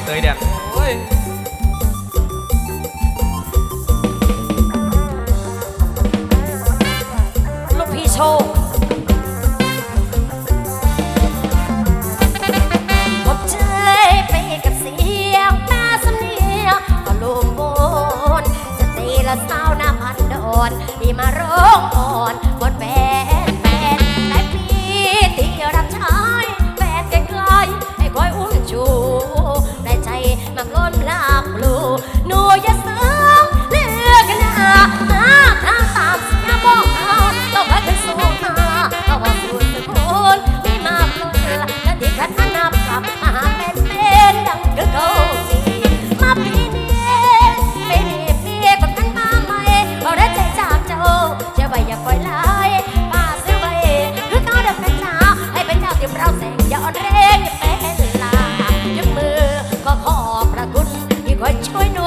มิก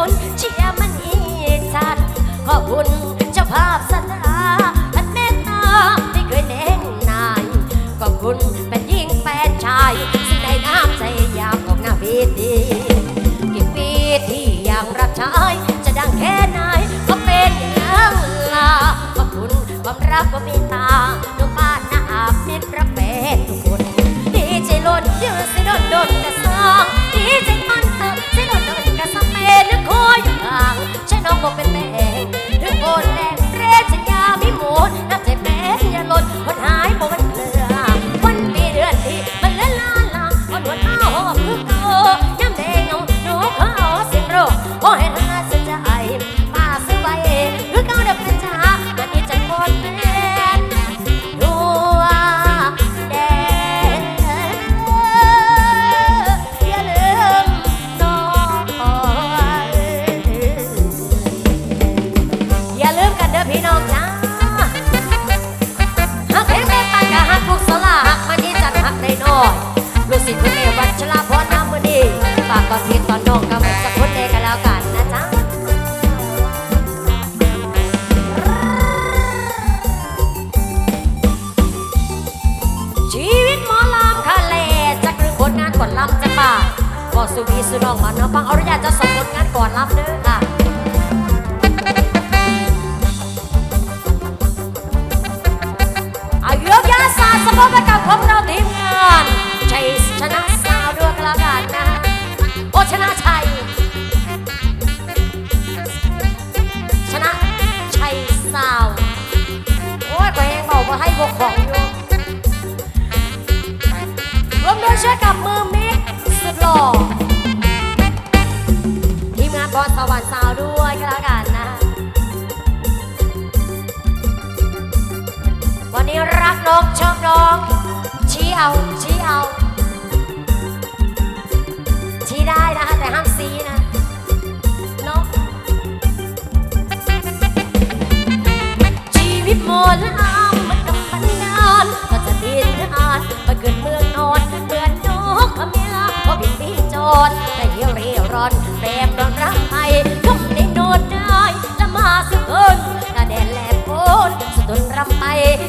นเชียร์มันอีจัดขอบคุณเจ้าภาพสถาอันเมตตาที่เคยเน้นนายขอบคุณเป็นหญิงแฟนชายซึ่งในน้ำใจอยากออกหน้าเวทีกี่ปีที่ยังรับใช้จะดังแค่ไหนก็เป็นอย่างลาขอบคุณความรักความเมตตาทุกบ้านนาอาบเม็ดรักแฟนทุกคนดีใจล้นยืนสิโดนโดนกระซังดีใจมัน สุวีสุน้องมานะฟังอรุญาจะส่งผลงานก่อนลำเด้อค่ะอายุยาศาสตร์สมบูรณ์กับพวกเราทีมงานชัยชนะสาวด้วยกันแล้วกันนะโอชนะชัย ชนะชัยสาว โอ้ยตัวเองบอกว่าให้พวกของอยู่ร่วมด้วยช่วยกับมือมิกสุดหล่อ ร้องชอบน้อง ชี้เอา ชี้เอา ชี้ได้นะแต่ห้ามซีนะเนาะชีวิตหมอลำมันต้องบันดาลก็จะดินทานมาเกิดเมืองนอนเมือนนกขมิ้นพอบินบินจอดแต่เหี่ยวเร่ร่อนแบบนอนรักไปทุ่มในโนดได้และมาสุกนตาแดนแหลมโคนสะดุนรำไป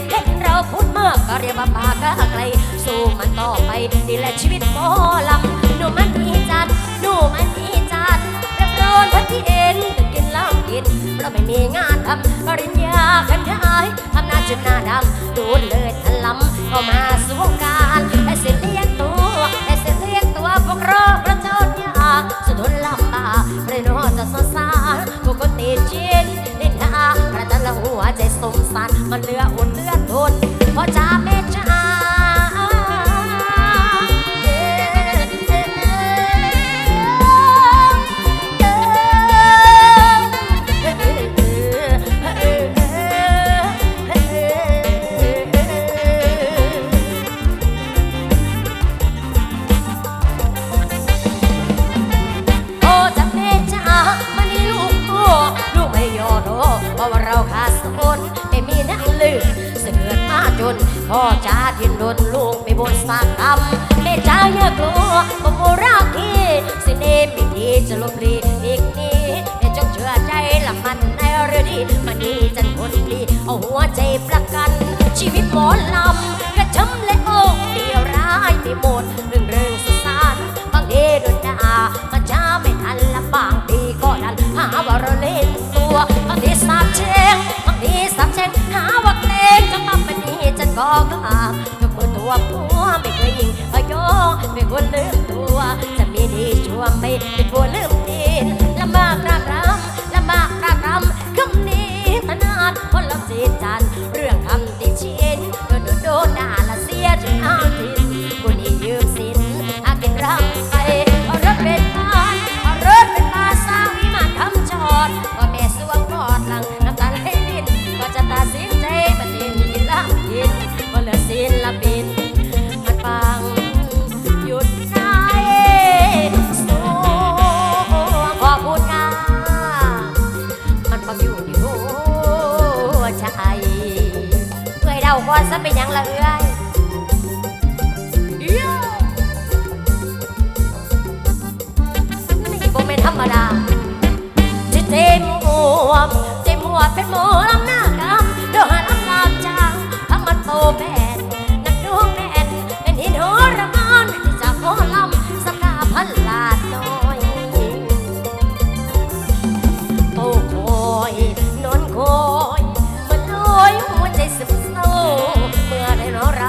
เห็นเราพูดากก็เรียกว่าปากก็ไกลสู้มันต่อไปนี่แหละชีวิตหมอลำหนูมันมีจัดหนูมันมีจัดรับรอนพันที่เอ็นตึกกินเหล้ากินเราไม่มีงานทำปริญญากันได้ทำหน้าจนหน้าดำดูเลยทะลำเข้ามาสู่วงการให้เสียเลี้ยงตัว พ่อจ้าที่นนลูกไม่บนสักคำแม่จ้าอย่ากลัวผมรักทีสิเนมีดีจะลบลีอีกนี้แม่จงเชื่อใจละมันในเรื่องดีมันดีจันคนดีเอาหัวใจประกัน ชีวิตหมอลำกระช้ำและโอ้เดียวร้ายไม่หมดเรื่องเรื่องสสานบางทีโดนด่ามันช้าไม่ทันละบางทีก็ดันหาว่าเราเล่นตัวบางทีสาบเช่ง ก็กล้ายกคนตัวผัวไม่เคยยิงพยอไม่ควรลืมตัวจะมีดีช่วไม่เป็นผัวลืม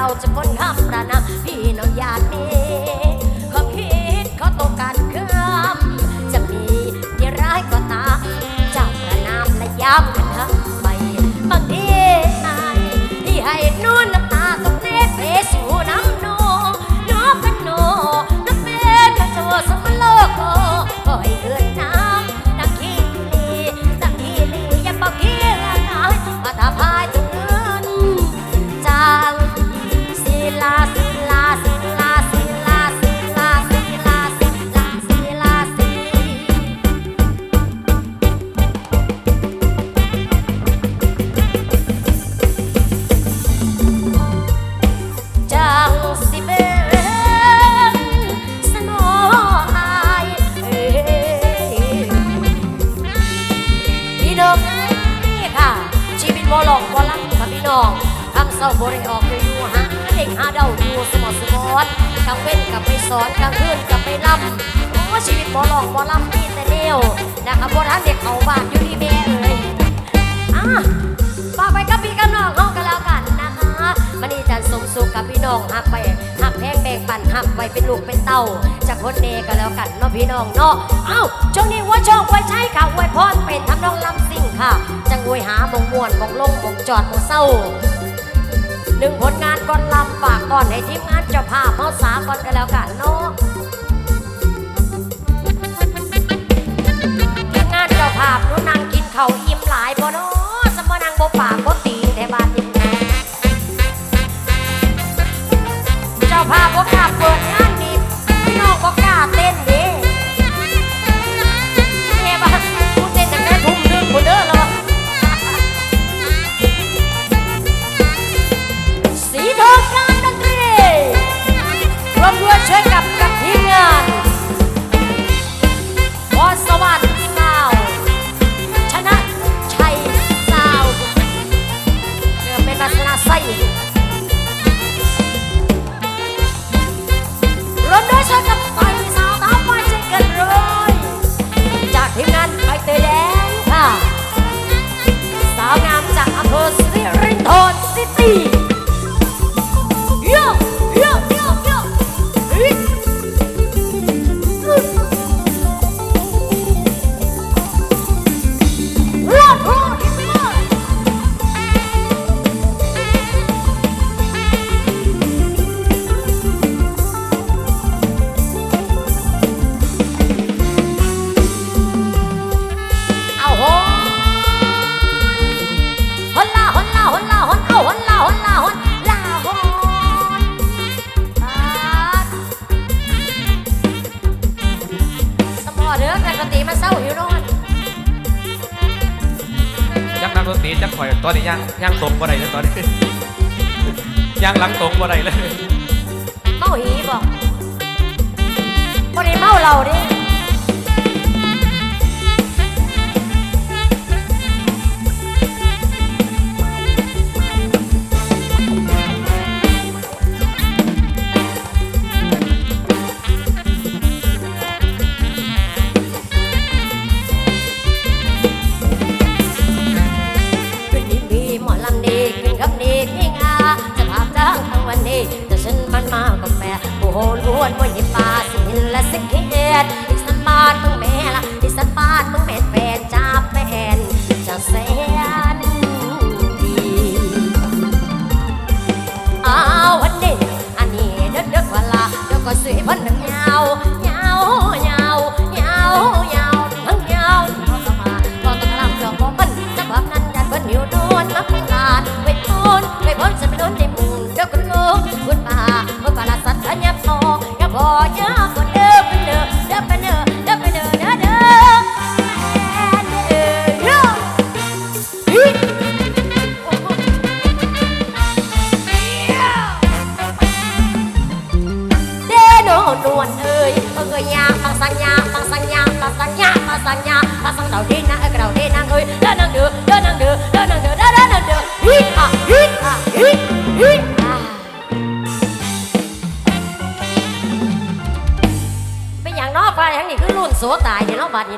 ราจะคนห้ามประนามพี่น้องญาติ คำเร้าบริออกอยู่อยู่หาเด็กหาเดาอยู่สมอสมอดกลางเว้นกับไปสอนกลางคืนกับไปลำโอ้ชีวิตวอลองวอลังมีแต่แนวนะคะบ่ท่านเด็กเขาบ้านอยู่ที่แม่เอ่ยอะฝากไปกับพี่กับน้องเขากันแล้วกันนะคะมันนี่จันสมสุขกับพี่น้องหักไปหักแพงแบ่งปันหักไปเป็นลูกเป็นเต้าจากคนเนกันแล้วกันเนาะพี่น้องเนาะเอ้าช่วงนี้ว่าโชคไว้ใช้ค่ะไว้พรเป็นทำนองลำสิ่งค่ะจังอวยหาหมงมวนหมงลงหมงจอดหมงเศร้า หนึ่งผลงานก่อนลำฝากก่อนให้ทีมงานเจ้าภาพเฮาสาก่อนกันแล้วกันเนาะทีมงานเจ้าภาพนูนางกินเขาวอิ่มหลายบ่เนาะ อนนี้ยังยังตรงบ่ได้เลยตอนนี้ยังหลังตรงบ่ได้เลย เมาหีบอกบ่ได้เมาเราดิ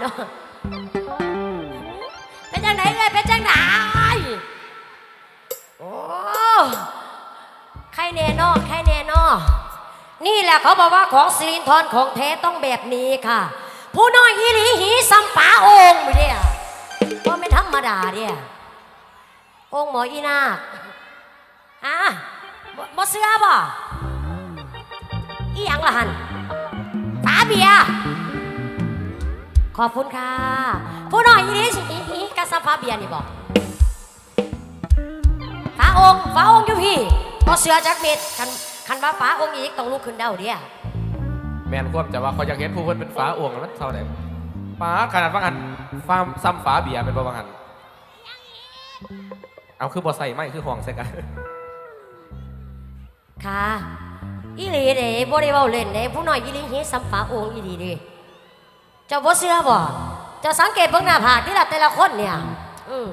เนาะเนาะเป็นจังไหนเอ้ยเป็นจังไหนโอ้ใครแน่นอใครแน่นอนี่แหละเขาบอกว่าของสิรินทรของแท้ต้องแบบนี้ค่ะ ผู้น้อยอีหลีหีสัมปาองค์เนี่ยว่าไม่ธรรมดาเนี่ยองค์หมออีนาคฮะบ่เสื้อบ่อีหยังล่ะหันฝาเบีย ขอบคุณค่ะ ผู้น้อยอีหลีหีหีกะสัมฝาเบียร์นี่บอกฝาองค์ฝาองค์อยู่พี่บ่เสื้อจักเม็ดคันคันว่าฝาองค์อีกต้องลุกขึ้นเด้าเดียแมนควบจะว่าเขาอยากเห็นผู้คนเป็นฝาอ่วงแล้วมันเท่าไหร่ป้าขนาดว่างันฟาร์มซ้ำฝาเบียร์เป็นบ่ว่างันเอาคือบ่ใส่ไม่คือห่วงใส่กันค่ะอีหลีเด้บ่ได้เว้าเล่นเด้ผู้น้อยอีหลีเฮ็ดสัมฝาองค์อีหลีเด้ เจ้าบ่เชื่อบ่เจ้าสังเกตเบิ่งหน้าผากที่ละแต่ละคนเนี่ยอืม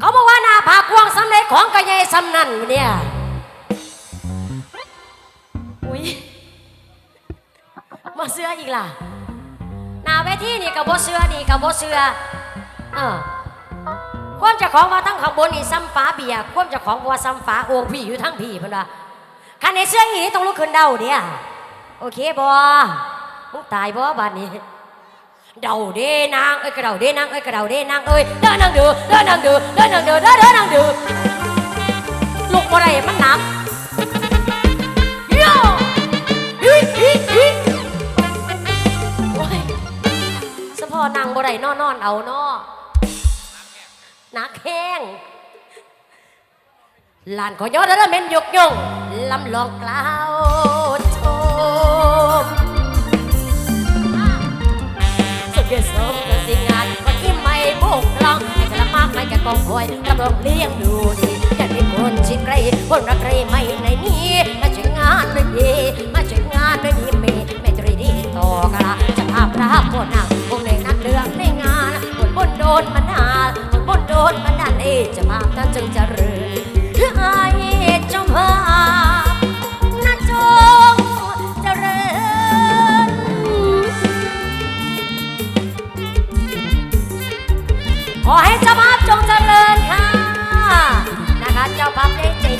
เขาบอกว่าหน้าผากกว้างสำเร็จของกะใหญ่สำนั่นเนี่ยอุ้ยบ่เชื่ออีกล่ะหน้าเวทีนี่ก็บ่เชื่อนี่ก็บ่เชื่อเออความจ้าของว่าทั้งข้างบนนี่ซ้ำฟ้าเบียความจ้าของว่าซ้ำฟ้าโอ่งพี่อยู่ทั้งพี่เพิ่นว่าคันในเสื้ออีต้องลุกขึ้นเดาเดียโอเคบ่มึงตายบ่บัดนี้ เดาเด้นางเอ้ยกระเดาเด้นางเอ้ยกระเดาเด้นางเอ้ยเดินนางเดือเดินนางเดือเดินนางเดือเดินเดินนางเดือลุกบ่ได้มันหนักโย่ฮิฮิฮิโอ้ยสะพอนางบ่ได้นอนนอนเอาเนาะนักแห้งลานขอยอดแล้วเม็นยกยงลำลองกล่าว กไม่แก่กองคอยกำลังเลี้ยงดูดีจะมีคนชิดไกลคนรักใครไม่ในนี้มาช่วยงานด้วยดีมาช่วยงานด้วยดีมีไม่ตรีดีต่อกระจะภาพระโคนังคงในนักเรื่องในงานคนบนโดนมันหาคนบนโดนมันดันเอจะภาพท่านจึงจะเรืองไอ้เจ้าภาพน่าจงเจริญขอให้เจ้าภาพ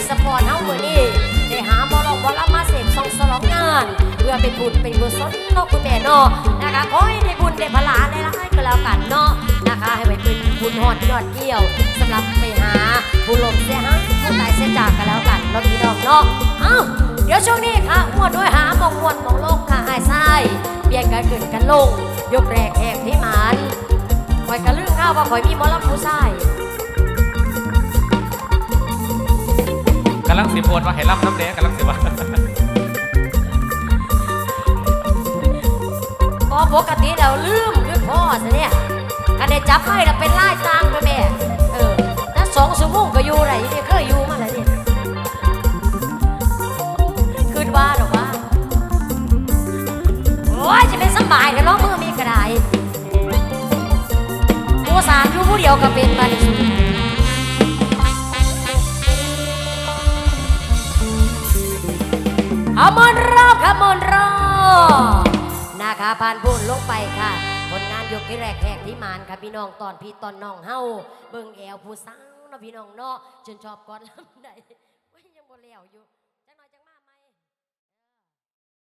สปอร์ตเฮามือนี้ได้หาบอลองบอลมาเสพซองสลองงาน เพื่อเป็นบุญเป็นกุศลเนาะคุณแม่เนาะนะคะขอให้ได้บุญได้พลาได้ละให้ก็แล้วกันเนาะนะคะให้ไปเป็นบุญหอดยอดเกี่ยวสำหรับไปหาผู้ลมเสียหายผู้ตายเสียจากกันแล้วกันเราพี่น้องเนาะเอ้าเดี๋ยวช่วงนี้ค่ะมวนด้วยหามองมวนมองโลกค่ะไอ้ไส้เปลี่ยนกันขึ้นกันลง ยกแรกแหกที่หมันข่อยกระลืมข้าวว่าข่อยมีมอลำผู้ชายำลังสิโพดว่าให้รับน้ำแดงกำลังสิว่าพอปกติเราลืมลืมพ่อซะเนี่ยกันได้จับให้เราเป็นไล่ตามไปแม่เออแล้วสองชั่วโมงก็อยู่ไรเนี่ยเคยอยู่มาแล้วเนี่ยคืนว่าหรอกว่าโอ้ยจะเป็นสบายแต่ร้องมือมีกระไดโมสามอยู่ผู้เดียวก็เป็นมาดิสุด ขมอนรอบขมอนรอบนะคะผ่านพูนลงไปค่ะ ผลงานยกที่แรกแหกที่มานค่ะพี่น้องตอนพี่ตอนน้องเฮาเบิ่งแอวผู้สาวเนาะพี่น้องเนาะจนชอบก้อนลำใด